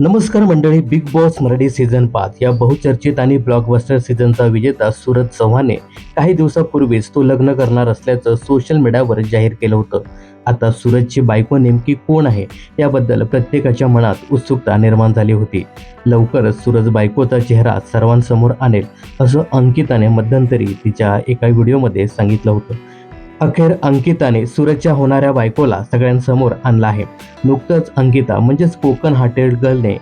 नमस्कार मंडळी big boss Marathi season पाच या बहुचर्चित आणि ब्लॉकबस्टर सीझनचा विजेता सूरज चव्हाणे काही दिवसापूर्वीच तो लग्न करणार असल्याचं सोशल मीडियावर जाहीर केलं होतं. आता सूरजची बायको नेमकी कोण आहे याबद्दल प्रत्येकाच्या मनात उत्सुकता निर्माण झाली होती. लवकरच सूरज बायकोचा चेहरा सर्वांसमोर आणेल असं अंकिताने मध्यंतरी तिच्या एका व्हिडिओमध्ये सांगितलं होतं. अखेर अंकिताने सूरजच्या होणाऱ्या बायकोला सगळ्यांसमोर आणला आहे. नुकतंच अंकिता म्हणजेच कोकण हार्टेड गर्लने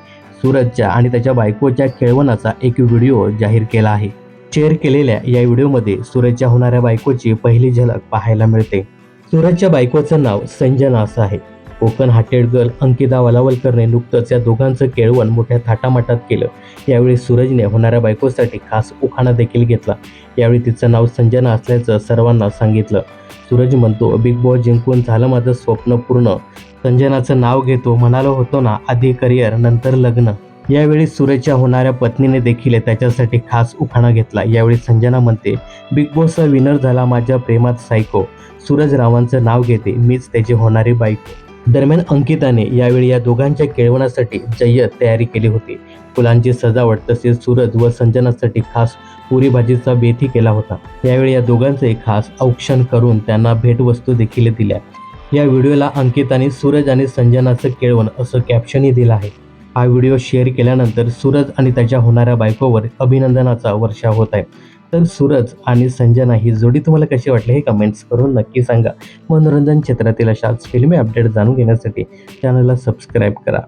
सूरजच्या आणि त्याच्या बायकोच्या खेळवणाचा एक व्हिडिओ जाहीर केला आहे. शेअर केलेल्या या व्हिडिओमध्ये सूरजच्या होणाऱ्या बायकोची पहिली झलक पाहायला मिळते. सूरजच्या बायकोचं नाव संजना असं आहे. कोकण हार्टेड गर्ल अंकिता वलावलकरने नुकतंच या दोघांचं केळवण मोठ्या थाटामाटात केलं. यावेळी सूरजने होणाऱ्या बायकोसाठी खास उखाणा देखील घेतला. यावेळी तिचं नाव संजना असल्याचं सर्वांना सांगितलं. सूरज म्हणतो बिग बॉस जिंकून झालं माझं स्वप्न पूर्ण. संजनाचं नाव घेतो म्हणालो होतो ना आधी करिअर नंतर लग्न. यावेळी सूरजच्या होणाऱ्या पत्नीने देखील त्याच्यासाठी खास उखाणा घेतला. यावेळी संजना म्हणते बिग बॉसचा विनर झाला माझ्या प्रेमात सायको सूरज रावांचं नाव घेते मीच त्याची होणारी बायको. दरम्यान अंकिताने यावेळी या दोघांच्या केळवणासाठी जय्यत तयारी केली होती. फुलांची सजावट तसेच सूरज व संजनासाठी खास पुरी भाजीचा बेथी केला होता. यावेळी या दोघांचे खास औक्षण करून त्यांना भेटवस्तू देखील दिल्या. या व्हिडिओला अंकिताने सूरज आणि संजनाचं केळवण असं कॅप्शनही दिलं आहे. हा व्हिडिओ शेअर केल्यानंतर सूरज आणि त्याच्या होणाऱ्या बायकोवर अभिनंदनाचा वर्षा होत आहे. तर सूरज आणि संजना ही जोडी तुम्हाला कशी वाटली हे कमेंट्स करून नक्की सांगा. मनोरंजन क्षेत्रातील अशाच फिल्मी अपडेट जाणून घेण्यासाठी चॅनलला सबस्क्राईब करा.